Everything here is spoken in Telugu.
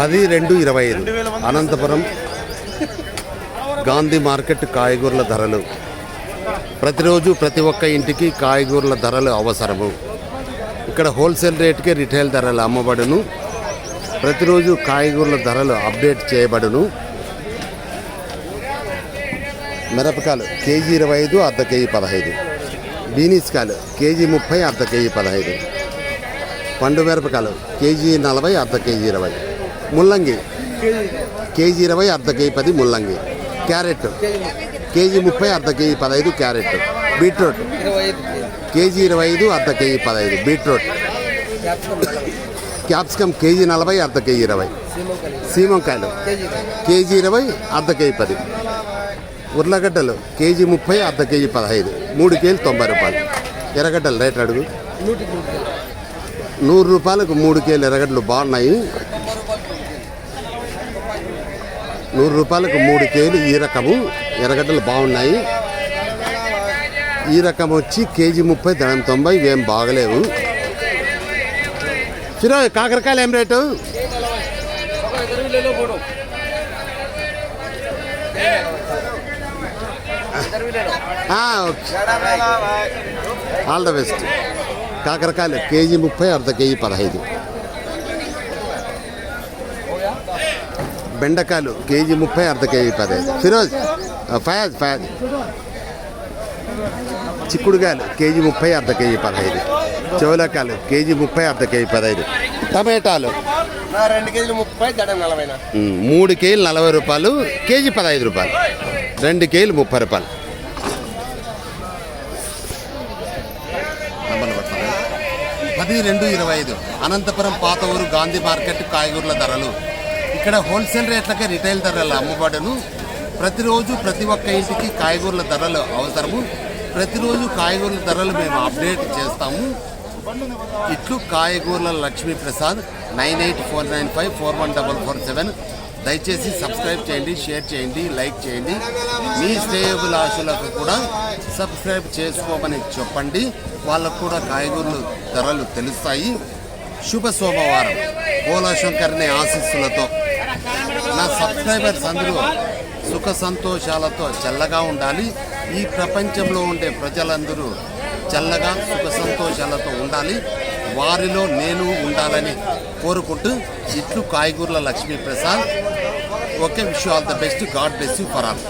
పది రెండు ఇరవై ఐదు. అనంతపురం గాంధీ మార్కెట్ కాయగూరల ధరలు. ప్రతిరోజు ప్రతి ఒక్క ఇంటికి కాయగూరల ధరలు అవసరము. ఇక్కడ హోల్సేల్ రేటుకే రిటైల్ ధరలు అమ్మబడును. ప్రతిరోజు కాయగూరల ధరలు అప్డేట్ చేయబడును. మిరపకాయలు కేజీ ఇరవై ఐదు అర్ధ కేజీ పదహైదు. బీనీస్కాయలు కేజీ ముప్పై అర్ధ కేజీ పదహైదు. పండు మిరపకాయలు. కేజీ నలభై అర్ధ కేజీ ఇరవై. ముల్లంగి. కేజీ ఇరవై అర్ధ కేజీ పది ముల్లంగి. క్యారెట్. కేజీ ముప్పై అర్ధ కేజీ పదహైదు క్యారెట్. బీట్రూట్. కేజీ ఇరవై ఐదు అర్ధ కేజీ పదహైదు. బీట్రూట్. క్యాప్సికమ్ కేజీ నలభై అర్ధ కేజీ ఇరవై. సీమంకాయలు. కేజీ ఇరవై అర్ధ కేజీ పది. ఉర్లగడ్డలు. కేజీ ముప్పై అర్ధ కేజీ పదహైదు. మూడు కేజీలు తొంభై రూపాయలు. ఎర్రగడ్డలు రేట్ అడుగు. నూరు రూపాయలకు మూడు కేజీలు ఎర్రగడ్డలు బాగున్నాయి. నూరు రూపాయలకు మూడు కేలు ఈ రకము ఎర్రగడ్డలు బాగున్నాయి. ఈ రకం వచ్చి కేజీ ముప్పై ధనం తొంభై ఇవేం బాగలేవు. చిరో కాకరకాయలు ఏం rate? Okay. All the best. కాకరకాయలు కేజీ ముప్పై అర్ధ కేజీ పదహైదు. బెండకాయలు కేజీ ముప్పై అర్ధ కేజీ పదహైదు. ఫిరోజ్ ఫయాజ్ ఫయాజ్. చిక్కుడుకాయలు కేజీ ముప్పై అర్ధ కేజీ పదహైదు. చెవులకాయలు కేజీ ముప్పై అర్ధ కేజీ పదహైదు. టమాటాలు రెండు కేజీలు ముప్పై మూడు కేజీలు నలభై రూపాయలు కేజీ పదహైదు రూపాయలు. రెండు కేజీలు ముప్పై రూపాయలు. పది రెండు ఇరవై ఐదు. అనంతపురం పాత ఊరు గాంధీ మార్కెట్ కాయగూరల ధరలు. ఇక్కడ హోల్సేల్ రేట్లకే రిటైల్ ధరలు అమ్మబడును. ప్రతిరోజు ప్రతి ఒక్క ఇంటికి కాయగూరల ధరలు అవసరము. ప్రతిరోజు కాయగూరల ధరలు మేము అప్డేట్ చేస్తాము. ఇట్లు కాయగూరల Lakshmi Prasad nine eight four nine five four one double four seven దయచేసి సబ్స్క్రైబ్ చేయండి షేర్ చేయండి లైక్ చేయండి. మీ శ్రేయభిలాషులకు కూడా సబ్స్క్రైబ్ చేసుకోమని చెప్పండి. వాళ్ళకు కూడా కాయగూరలు ధరలు తెలుస్తాయి. శుభ సోమవారం. పోలాశంకర్ని ఆశీస్సులతో. నా సబ్స్క్రైబర్స్ అందరూ సుఖ సంతోషాలతో చల్లగా ఉండాలి. ఈ ప్రపంచంలో ఉండే ప్రజలందరూ చల్లగా సుఖ సంతోషాలతో ఉండాలి. వారిలో నేను ఉండాలని కోరుకుంటూ ఇట్లు కాయగూరల Lakshmiprasad. Okay wish all the best. God bless you for all.